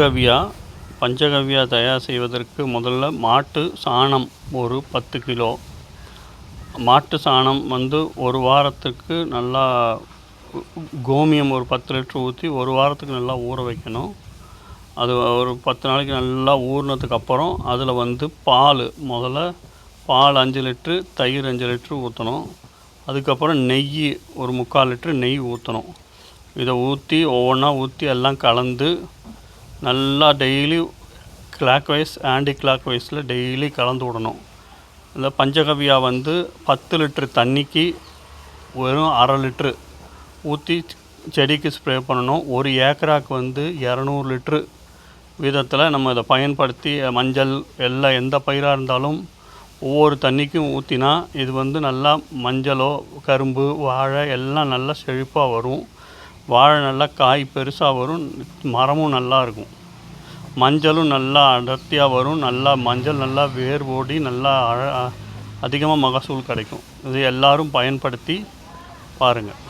பஞ்சகவ்யா பஞ்சகவ்யா தயார் செய்வதற்கு முதல்ல மாட்டு சாணம் ஒரு பத்து கிலோ. மாட்டு சாணம் வந்து ஒரு வாரத்துக்கு நல்லா கோமியம் ஒரு பத்து லிட்டர் ஊற்றி ஒரு வாரத்துக்கு நல்லா ஊற வைக்கணும். அது ஒரு பத்து நாளைக்கு நல்லா ஊறினதுக்கு அப்புறம் அதில் வந்து பால் முதல்ல பால் அஞ்சு லிட்ரு தயிர் அஞ்சு லிட்ரு ஊற்றணும் அதுக்கப்புறம் நெய் ஒரு முக்கால் லிட்ரு நெய் ஊற்றணும் இதை ஊற்றி ஒவ்வொன்றா ஊற்றி எல்லாம் கலந்து நல்லா டெய்லி கிளாக் வைஸ் ஆன்டி கிளாக் வைஸில் டெய்லி கலந்து விடணும். இந்த பஞ்சகவ்யா வந்து பத்து லிட்ரு தண்ணிக்கு வெறும் அரை லிட்ரு ஊற்றி செடிக்கு ஸ்ப்ரே பண்ணணும். ஒரு ஏக்கராக்கு வந்து இரநூறு லிட்ரு விதத்தில் நம்ம இதை பயன்படுத்தி மஞ்சள் எல்லாம் எந்த பயிராக இருந்தாலும் ஒவ்வொரு தண்ணிக்கும் ஊற்றினா இது வந்து நல்லா மஞ்சளோ கரும்பு வாழை எல்லாம் நல்லா செழிப்பாக வரும். வாழை நல்லா காய் பெருசாக வரும் மரமும் நல்லா இருக்கும். மஞ்சளும் நல்லா அடர்த்தியாக வரும் நல்லா மஞ்சள் நல்லா வேர் ஓடி நல்லா அழ அதிகமாக மகசூல் கிடைக்கும். இது எல்லாரும் பயன்படுத்தி பாருங்கள்